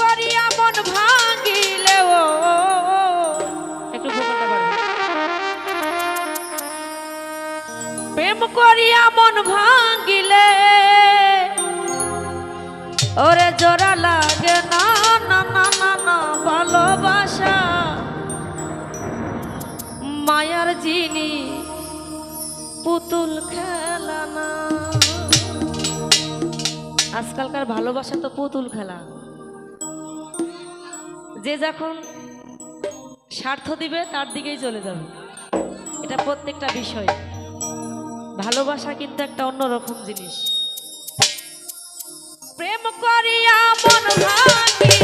করিয়া মন ভাঙিলে ও। একটু প্রেম করিয়া মন ভাঙিলে। ওরে জোড়া লাগে না না না না না, ভালোবাসা। মায়ার জিনি, পুতুল খেলা না। আজকালকার ভালোবাসা তো পুতুল খেলা। যে যখন স্বার্থ দিবে, তার দিকেই চলে যাবে। এটা প্রত্যেকটা বিষয়। ভালোবাসা কিন্তু একটা অন্যরকম জিনিস। প্রেম করিয়া মন ভাঙ